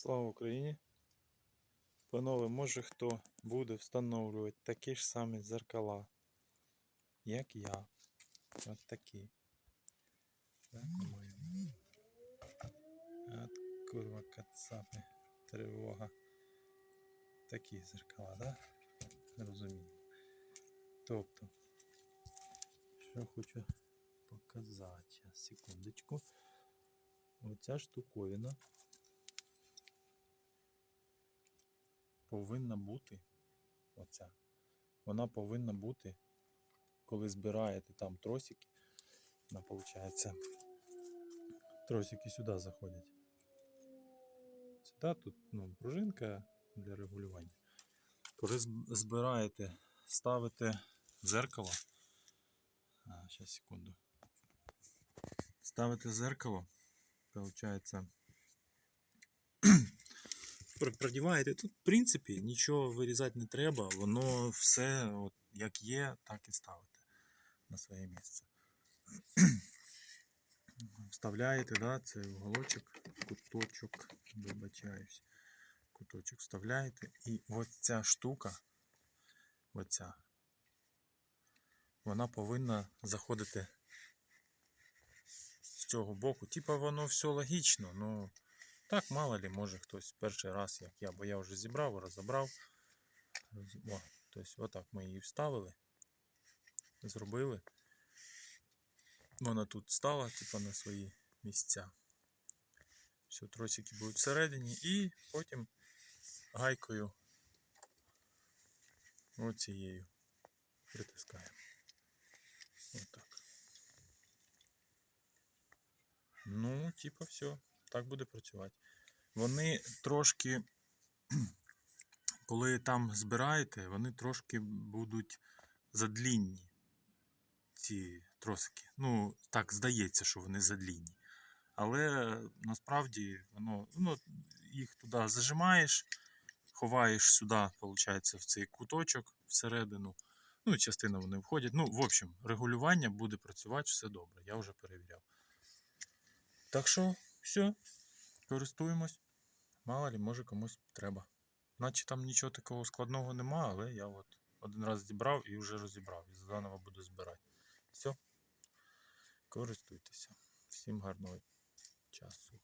Слава Україні! Панове, може хто буде встановлювати такі ж самі зеркала, як я. От такі. Так, по-моєму. От курва кацапи. Тривога. Такі зеркала, да? Розумію. Тобто, що хочу показати. Секундочку. Оця штуковина. Повинна бути оця. Вона повинна бути, коли збираєте там тросики, вона виходить, тросики сюди заходять. Сюди тут ну, пружинка для регулювання. Коли збираєте, ставите зеркало. А, зараз секунду. Ставите зеркало, виходить, продіваєте. Тут, в принципі, нічого вирізати не треба, воно все от, як є, так і ставите на своє місце. Вставляєте, да, цей уголочок, куточок, вибачаюсь, куточок вставляєте, і ось ця штука, оця, вона повинна заходити з цього боку. Типа воно все логічно, ну. Так, мало ли, може хтось перший раз, як я, бо я вже зібрав, розібрав. О, тобто отак ми її вставили, зробили. Вона тут стала, типу, на свої місця. Все, тросики будуть всередині і потім гайкою оцією притискаємо. Отак. Ну, типа, все так буде працювати. Вони трошки, коли там збираєте, вони трошки будуть задлінні, ці тросики. Ну, так здається, що вони задлінні. Але насправді воно, ну, їх туди зажимаєш, ховаєш сюди, виходить, в цей куточок всередину. Ну, частина вони входять. Ну, в общем, регулювання буде працювати все добре. Я вже перевіряв. Так що, все, користуємось. Мало ли, може комусь треба. Наче там нічого такого складного нема, але я от один раз зібрав і вже розібрав. І заново буду збирати. Все. Користуйтеся. Всім гарного часу.